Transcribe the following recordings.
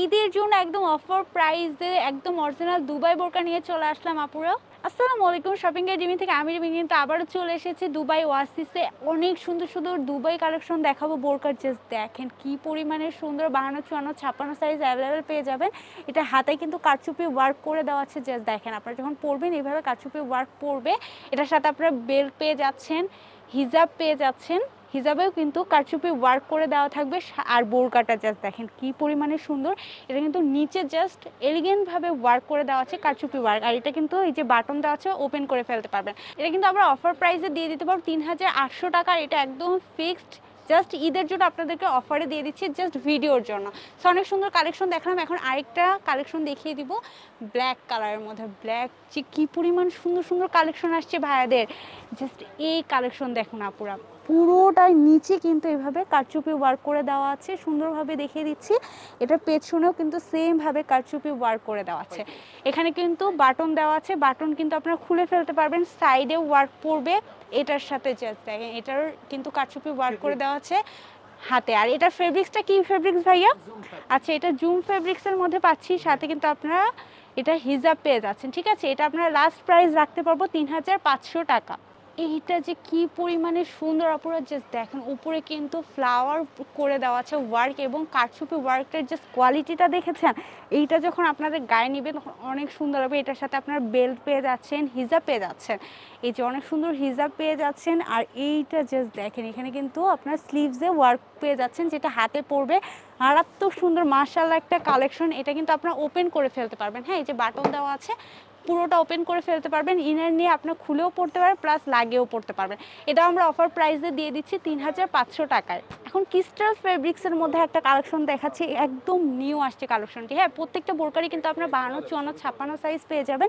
ঈদের জন্য একদম অফার প্রাইসে একদম অরিজিনাল দুবাই বোরকা নিয়ে চলে আসলাম, আপুরা। আসসালামু আলাইকুম শপিং একাডেমি থেকে আমি কিন্তু আবারও চলে এসেছি দুবাই ওয়াসিসে অনেক সুন্দর সুন্দর দুবাই কালেকশন দেখাবো বোরকার। জাস্ট দেখেন কি পরিমাণে সুন্দর, বাহান্ন, চুয়ান্ন, ছাপ্পান্ন সাইজ অ্যাভেলেবেল পেয়ে যাবেন। এটা হাতে কিন্তু কারচুপি ওয়ার্ক করে দেওয়া আছে। জাস্ট দেখেন, আপনারা যখন পরবেন, এইভাবে কারচুপি ওয়ার্ক পরবে। এটার সাথে আপনারা বেল্ট পেয়ে যাচ্ছেন হিজাব পেয়ে যাচ্ছেন। হিজাবেও কিন্তু কারচুপি ওয়ার্ক করে দেওয়া থাকবে। আর বোরকাটা জাস্ট দেখেন কি পরিমাণে সুন্দর। এটা কিন্তু নিচে জাস্ট এলিগেন্ট ভাবে ওয়ার্ক করে দেওয়া আছে কারচুপি ওয়ার্ক আর এটা কিন্তু এই যে বাটন দেওয়া আছে ওপেন করে ফেলতে পারবেন। এটা কিন্তু আমরা অফার প্রাইসে দিয়ে দিতে পারব তিন হাজার আটশো টাকার এটা একদম ফিক্সড জাস্ট ঈদের জন্য আপনাদেরকে অফারে দিয়ে দিচ্ছি জাস্ট ভিডিওর জন্য। সো অনেক সুন্দর কালেকশন দেখালাম। এখন আরেকটা কালেকশন দেখিয়ে দিব। ব্ল্যাক কালারের মধ্যে। ব্ল্যাক যে কী পরিমাণ সুন্দর সুন্দর কালেকশন আসছে ভাইয়াদের। জাস্ট এই কালেকশন দেখুন আপুরা। পুরোটাই নিচে কিন্তু এভাবে কারচুপি ওয়ার্ক করে দেওয়া আছে। সুন্দরভাবে দেখিয়ে দিচ্ছি। এটার পেছনেও কিন্তু সেমভাবে কারচুপি ওয়ার্ক করে দেওয়া আছে। এখানে কিন্তু বাটন দেওয়া আছে। বাটন কিন্তু আপনারা খুলে ফেলতে পারবেন। সাইডে ওয়ার্ক পড়বে এটার সাথে জাস্ট দেখেন এটার কিন্তু কারচুপি ওয়ার্ক করে দেওয়া আছে হাতে। আর এটার ফেব্রিক্সটা কি ফেব্রিক্স ভাইয়া? আচ্ছা এটা জুম ফেব্রিক্সের মধ্যে পাচ্ছি। সাথে কিন্তু আপনারা এটা হিজাব পেয়ে যাচ্ছেন। ঠিক আছে এটা আপনারা লাস্ট প্রাইস রাখতে পারব তিন হাজার পাঁচশো টাকা। এইটা যে কি পরিমাণে সুন্দর অপরা জাস্ট দেখেন, উপরে কিন্তু ফ্লাওয়ার করে দেওয়া আছে ওয়ার্ক এবং কারচুপি ওয়ার্কের জাস্ট কোয়ালিটিটা দেখেছেন? এইটা যখন আপনাদের গায়ে নেবেন, তখন অনেক সুন্দর হবে। এটার সাথে আপনার বেল্ট পেয়ে যাচ্ছেন হিজাব পেয়ে যাচ্ছেন। এই যে অনেক সুন্দর হিজাব পেয়ে যাচ্ছেন, আর এইটা জাস্ট দেখেন, এখানে কিন্তু আপনার স্লিভসে ওয়ার্ক পেয়ে যাচ্ছেন, যেটা হাতে পড়বে। মারাত্মক সুন্দর মার্শাল্লাহ একটা কালেকশন এটা কিন্তু আপনারা ওপেন করে ফেলতে পারবেন। হ্যাঁ এই যে বাটন দেওয়া আছে পুরোটা ওপেন করে ফেলতে পারবেন। ইনার নিয়ে আপনার খুলেও পড়তে পারবেন প্লাস লাগেও পড়তে পারবেন। এটা আমরা অফার প্রাইসে দিয়ে দিচ্ছি তিন হাজার পাঁচশো টাকায়। এখন ক্রিস্টাল ফেব্রিক্সের মধ্যে একটা কালেকশন দেখাচ্ছি, একদম নিউ আসছে কালেকশনটি হ্যাঁ প্রত্যেকটা বোরকারই কিন্তু আপনার বাহান্ন, চুয়ান্ন, ছাপ্পান্ন সাইজ পেয়ে যাবেন।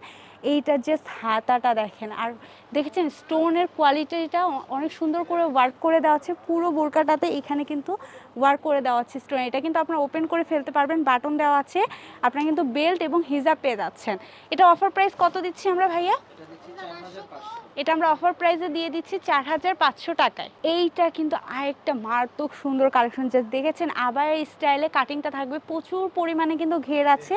এইটার জাস্ট হাতাটা দেখেন। আর দেখেছেন স্টোনের কোয়ালিটিটা অনেক সুন্দর করে ওয়ার্ক করে দেওয়া আছে। পুরো বোরকাটাতে এখানে কিন্তু ওয়ার্ক করে দেওয়া আছে স্টোন এটা কিন্তু আপনারা ওপেন করে ফেলতে পারবেন বাটন দেওয়া আছে। আপনারা কিন্তু বেল্ট এবং হিজাব পেয়ে যাচ্ছেন। এটা অফার প্রাইস কত দিচ্ছি আমরা, ভাইয়া? এটা আমরা অফার প্রাইসে দিয়ে দিচ্ছি চার হাজার পাঁচশো টাকায়। এইটা কিন্তু আরেকটা মারাত্মক সুন্দর কালেকশন যে দেখেছেন? আবার এই স্টাইলে কাটিংটা থাকবে। প্রচুর পরিমাণে কিন্তু ঘের আছে।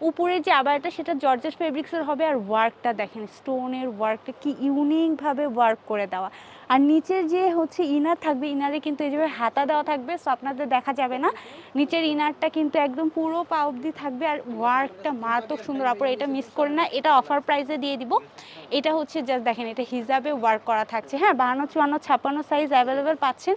উপরে যে আবারটা, সেটা জর্জেস ফেব্রিক্সের হবে আর ওয়ার্কটা দেখেন স্টোনের ওয়ার্কটা কি ইউনিকভাবে ওয়ার্ক করে দেওয়া। আর নিচের যে হচ্ছে ইনার থাকবে ইনারে কিন্তু এই যে হাতা দেওয়া থাকবে সো আপনাদের দেখা যাবে না। নিচের ইনারটা কিন্তু একদম পুরো পা অবধি থাকবে আর ওয়ার্কটা মারাত্মক সুন্দর। আপনার এটা মিস করে না, এটা অফার প্রাইসে দিয়ে দিব। এটা হচ্ছে জাস্ট দেখেন, এটা হিসাবে ওয়ার্ক করা থাকছে। হ্যাঁ বাহান্ন, চুয়ান্ন, ছাপ্পান্ন সাইজ অ্যাভেলেবেল পাচ্ছেন।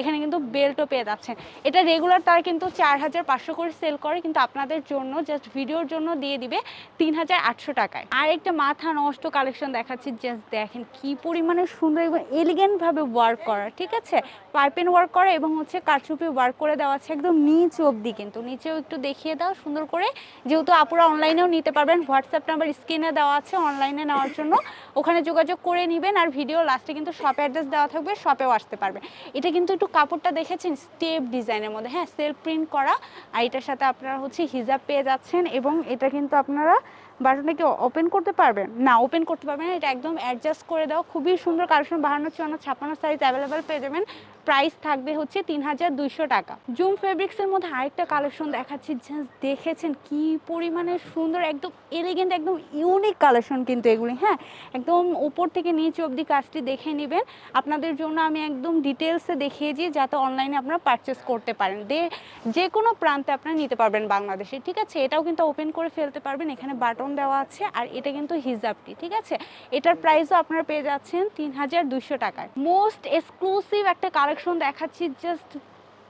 এখানে কিন্তু বেল্টও পেয়ে যাচ্ছেন। এটা রেগুলার তার কিন্তু চার হাজার পাঁচশো করে সেল করে, কিন্তু আপনাদের জন্য জাস্ট ভিডিওর জন্য দিয়ে দিবে তিন হাজার আটশো টাকায়। আর একটা মাথা নষ্ট কালেকশন দেখাচ্ছি জাস্ট দেখেন কি পরিমাণে সুন্দর এবং এলিগেন্টভাবে ওয়ার্ক করা, ঠিক আছে? পাইপেন ওয়ার্ক করা এবং হচ্ছে কারচুপি ওয়ার্ক করে দেওয়া আছে একদম নিচ অবধি কিন্তু। নিচেও একটু দেখিয়ে দাও, সুন্দর করে। যেহেতু আপুরা অনলাইনেও নিতে পারবেন হোয়াটসঅ্যাপ নাম্বার স্ক্রিনে দেওয়া আছে অনলাইনে নেওয়ার জন্য। ওখানে যোগাযোগ করে নেবেন আর ভিডিও লাস্টে কিন্তু শপ অ্যাড্রেস দেওয়া থাকবে শপেও আসতে পারবে। এটা কিন্তু একটু কাপড়টা দেখেছেন স্টেপ ডিজাইনের মধ্যে হ্যাঁ সেলফ প্রিন্ট করা। আর এটার সাথে আপনারা হচ্ছে হিজাব পেয়ে যাচ্ছেন এবং এটা কিন্তু আপনারা বাটনটা কি ওপেন করতে পারবেন। না ওপেন করতে পারবেন এটা একদম অ্যাডজাস্ট করে দাও। খুবই সুন্দর কালেকশন, বাহান্ন চুয়ান্ন, ছাপ্পান্ন সাইজ অ্যাভেলেবেল পেয়ে যাবেন। প্রাইস থাকবে হচ্ছে তিন হাজার দুইশো টাকা। জুম ফেব্রিক্সের মধ্যে আরেকটা কালেকশন দেখাচ্ছি, জাস্ট দেখেছেন কি পরিমাণে সুন্দর, একদম এলিগেন্ট একদম ইউনিক কালেকশন কিন্তু এগুলি হ্যাঁ? একদম উপর থেকে নিচ অবধি কাজটি দেখে নেবেন। আপনাদের জন্য আমি একদম ডিটেলসে দেখিয়েছি যাতে অনলাইনে আপনারা পারচেস করতে পারেন। দে যে কোনো প্রান্তে আপনারা নিতে পারবেন বাংলাদেশে, ঠিক আছে? এটাও কিন্তু ওপেন করে ফেলতে পারবেন, এখানে বাটন দেওয়া আছে, আর এটা কিন্তু হিজাবটি, ঠিক আছে? এটার প্রাইসও আপনারা পেয়ে যাচ্ছেন তিন হাজার দুইশো টাকায়। মোস্ট এক্সক্লুসিভ একটা কালেকশন দেখাচ্ছি জাস্ট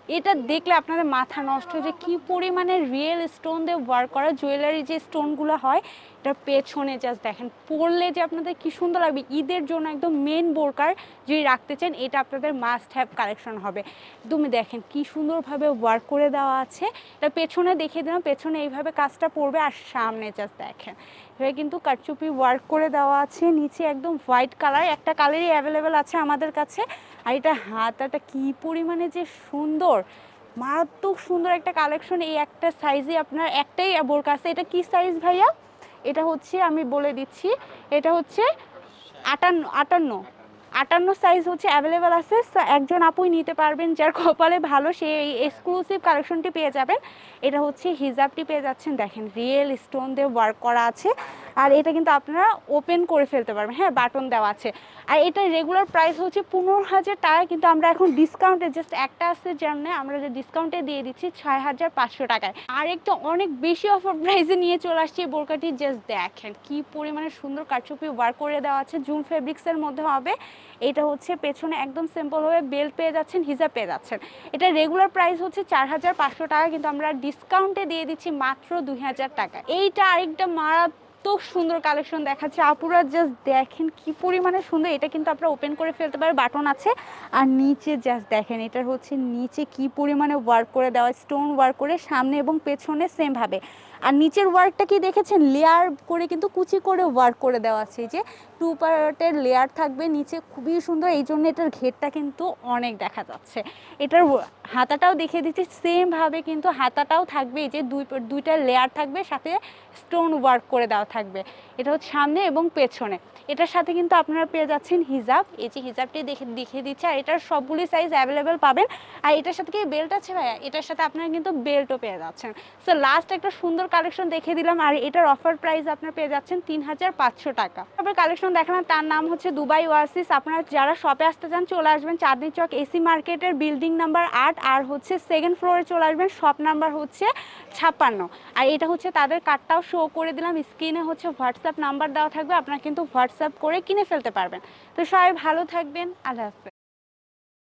এটা দেখলে আপনাদের মাথা নষ্ট যে কি পরিমাণে রিয়েল স্টোন দিয়ে ওয়ার্ক করা জুয়েলারি যে স্টোনগুলো হয় এটা পেছনে জাস্ট দেখেন, পরলে যে আপনাদের কি সুন্দর লাগবে। ঈদের জন্য একদম মেন বোরকার যদি রাখতে চান, এটা আপনাদের মাস্ট হ্যাভ কালেকশন হবে। তুমি দেখেন কি সুন্দরভাবে ওয়ার্ক করে দেওয়া আছে। এটা পেছনে দেখিয়ে দিলাম, পেছনে এইভাবে কাজটা পড়বে আর সামনে জাস্ট দেখেন। এভাবে কিন্তু কারচুপি ওয়ার্ক করে দেওয়া আছে। নিচে একদম হোয়াইট কালার একটা কালারই অ্যাভেলেবেল আছে আমাদের কাছে। আর এটা হাতাটা কী পরিমাণে যে সুন্দর! মারাত্মক সুন্দর একটা কালেকশন এই একটা সাইজে আপনার একটাই বোর আছে। এটা কি সাইজ ভাইয়া? এটা হচ্ছে, আমি বলে দিচ্ছি, এটা হচ্ছে আটান্ন আটান্ন। আটান্ন সাইজ হচ্ছে অ্যাভেলেবেল আছে। একজন আপুই নিতে পারবেন, যার কপালে ভালো, সে এই এক্সক্লুসিভ কালেকশনটি পেয়ে যাবেন। এটা হচ্ছে হিজাবটি পেয়ে যাচ্ছেন। দেখেন রিয়েল স্টোন দিয়ে ওয়ার্ক করা আছে। আর এটা কিন্তু আপনারা ওপেন করে ফেলতে পারবেন। হ্যাঁ বাটন দেওয়া আছে। আর এটা রেগুলার প্রাইস হচ্ছে পনেরো হাজার টাকা, কিন্তু আমরা এখন ডিসকাউন্টে জাস্ট একটা আছে জন্য আমরা যে ডিসকাউন্টে দিয়ে দিচ্ছি ছয় হাজার পাঁচশো টাকায়। আর একটা অনেক বেশি অফার প্রাইসে নিয়ে চলে আসছি এই বোরকাটি। জাস্ট দেখেন কি পরিমাণে সুন্দর কারচুপি ওয়ার্ক করে দেওয়া আছে। জুম ফেব্রিক্সের মধ্যে হবে। এটা হচ্ছে পেছনে একদম সিম্পল ভাবে বেল্ট পেয়ে যাচ্ছেন হিজাব পেয়ে যাচ্ছেন। এটা রেগুলার প্রাইস হচ্ছে চার হাজার পাঁচশো টাকা, কিন্তু আমরা ডিসকাউন্টে দিয়ে দিচ্ছি মাত্র দুই হাজার টাকা এইটা আরেকটা মারাত্মক সুন্দর কালেকশন দেখাচ্ছে। আপুরা জাস্ট দেখেন কি পরিমাণে সুন্দর। এটা কিন্তু আপনারা ওপেন করে ফেলতে পারে বাটন আছে। আর নিচে জাস্ট দেখেন এটার হচ্ছে নিচে কি পরিমাণে ওয়ার্ক করে দেওয়া স্টোন ওয়ার্ক করে সামনে এবং পেছনে সেম ভাবে। আর নিচের ওয়ার্কটা কি দেখেছেন? লেয়ার করে কিন্তু কুচি করে ওয়ার্ক করে দেওয়া আছে। যে টু পার্টের লেয়ার থাকবে নিচে, খুবই সুন্দর। এই জন্য এটার ঘেরটা কিন্তু অনেক দেখা যাচ্ছে। এটার হাতাটাও দেখিয়ে দিচ্ছি। সেমভাবে কিন্তু হাতাটাও থাকবে। যে দুই দুইটা লেয়ার থাকবে, সাথে স্টোন ওয়ার্ক করে দেওয়া থাকবে। এটা হচ্ছে সামনে এবং পেছনে। এটার সাথে কিন্তু আপনারা পেয়ে যাচ্ছেন হিজাব। এই যে হিজাবটি দেখে, দেখিয়ে দিচ্ছে। আর এটার সবগুলি সাইজ অ্যাভেলেবেল পাবেন। আর এটার সাথে কি বেল্ট আছে ভাইয়া? এটার সাথে আপনারা কিন্তু বেল্টও পেয়ে যাচ্ছেন। সো লাস্ট একটা সুন্দর কালেকশন দেখিয়ে দিলাম আর এটার অফার প্রাইস আপনারা পেয়ে যাচ্ছেন তিন হাজার পাঁচশো টাকা। তারপর কালেকশন দেখালাম, তার নাম হচ্ছে দুবাই ওয়াসিস। আপনারা যারা শপে আসতে চান, চলে আসবেন চাঁদনি চক এসি মার্কেটের বিল্ডিং নাম্বার আট আর হচ্ছে সেকেন্ড ফ্লোরে চলে আসবেন শপ নাম্বার হচ্ছে ছাপ্পান্ন। আর এটা হচ্ছে তাদের কার্ডটাও শো করে দিলাম স্ক্রিনে হচ্ছে হোয়াটসঅ্যাপ নাম্বার দেওয়া থাকবে, আপনারা কিন্তু হোয়াটসঅ্যাপ করে কিনে ফেলতে পারবেন। তো সবাই ভালো থাকবেন, আল্লাহ হাফেজ।